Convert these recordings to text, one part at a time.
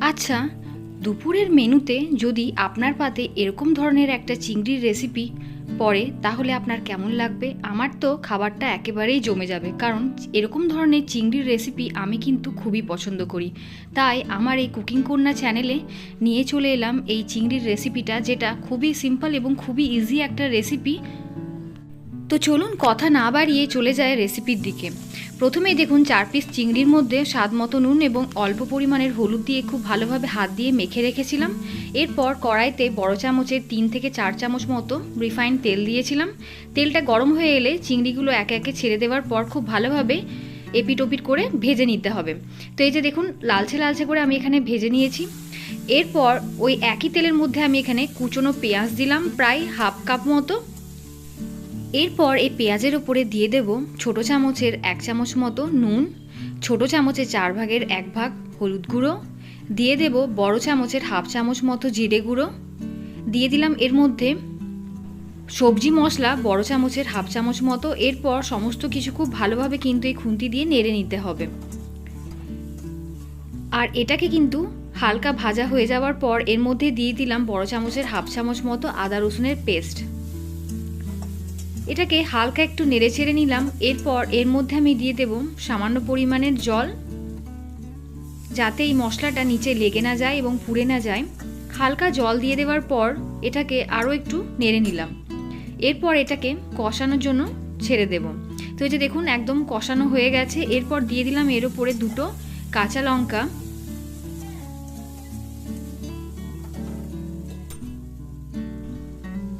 আচ্ছা দুপুরের মেনুতে যদি আপনার পাতে এরকম ধরনের একটা চিংড়ির রেসিপি পড়ে, তাহলে আপনার কেমন লাগবে? আমার তো খাবারটা একেবারেই জমে যাবে, কারণ এরকম ধরনের চিংড়ির রেসিপি আমি কিন্তু খুবই পছন্দ করি। তাই আমার এই কুকিং কন্যা চ্যানেলে নিয়ে চলে এলাম এই চিংড়ির রেসিপিটা যেটা খুবই সিম্পল এবং খুবই ইজি একটা রেসিপি তো চলুন কথা না বাড়িয়ে চলে যায় রেসিপির দিকে। প্রথমেই দেখুন চার পিস চিংড়ির মধ্যে স্বাদ মতো নুন এবং অল্প পরিমাণের হলুদ দিয়ে খুব ভালোভাবে হাত দিয়ে মেখে রেখেছিলাম। এরপর কড়াইতে বড় চামচের তিন থেকে চার চামচ মতো রিফাইন্ড তেল দিয়েছিলাম। তেলটা গরম হয়ে এলে চিংড়িগুলো একে একে ছেড়ে দেওয়ার পর খুব ভালোভাবে এপিট ওপিট করে ভেজে নিতে হবে। তো এই যে দেখুন, লালচে লালচে করে আমি এখানে ভেজে নিয়েছি। এরপর ওই একই তেলের মধ্যে আমি এখানে কুচনো পেঁয়াজ দিলাম, প্রায় হাফ কাপ মতো। এরপর এই পেঁয়াজের ওপরে দিয়ে দেব ছোট চামচের এক চামচ মতো নুন, ছোট চামচের চার ভাগের এক ভাগ হলুদ গুঁড়ো, দিয়ে দেব বড় চামচের হাফ চামচ মতো জিরে গুঁড়ো, দিয়ে দিলাম এর মধ্যে সবজি মশলা বড় চামচের হাফ চামচ মতো। এরপর সমস্ত কিছু খুব ভালোভাবে কিন্তু এই খুন্তি দিয়ে নেড়ে নিতে হবে। আর এটাকে কিন্তু হালকা ভাজা হয়ে যাওয়ার পর এর মধ্যে দিয়ে দিলাম বড় চামচের হাফ চামচ মতো আদা রসুনের পেস্ট। এটাকে হালকা একটু নেড়ে ছেড়ে নিলাম। এরপর এর মধ্যে আমি দিয়ে দেব সামান্য পরিমাণের জল, যাতে এই মশলাটা নিচে লেগে না যায় এবং পুড়ে না যায়। হালকা জল দিয়ে দেওয়ার পর এটাকে আরও একটু নেড়ে নিলাম। এরপর এটাকে কষানোর জন্য ছেড়ে দেব। তো এই যে দেখুন, একদম কষানো হয়ে গেছে। এরপর দিয়ে দিলাম এর উপরে দুটো কাঁচা লঙ্কা।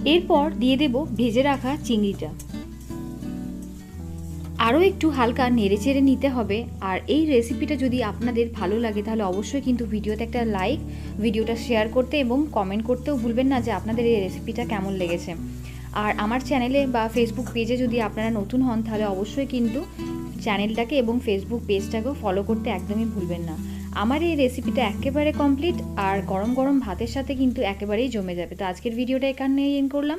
এরপর দিয়ে দেব ভেজে রাখা চিংড়িটা। আরও একটু হালকা নেড়ে চেড়ে নিতে হবে। আর এই রেসিপিটা যদি আপনাদের ভালো লাগে, তাহলে অবশ্যই কিন্তু ভিডিওতে একটা লাইক, ভিডিওটা শেয়ার করতে এবং কমেন্ট করতেও ভুলবেন না যে আপনাদের এই রেসিপিটা কেমন লেগেছে। আর আমার চ্যানেলে বা ফেসবুক পেজে যদি আপনারা নতুন হন, তাহলে অবশ্যই কিন্তু চ্যানেলটাকে এবং ফেসবুক পেজটাকেও ফলো করতে একদমই ভুলবেন না। আমার এই রেসিপিটা একেবারে কমপ্লিট আর গরম গরম ভাতের সাথে কিন্তু একেবারেই জমে যাবে। তো আজকের ভিডিওটা এখানেই এন করলাম।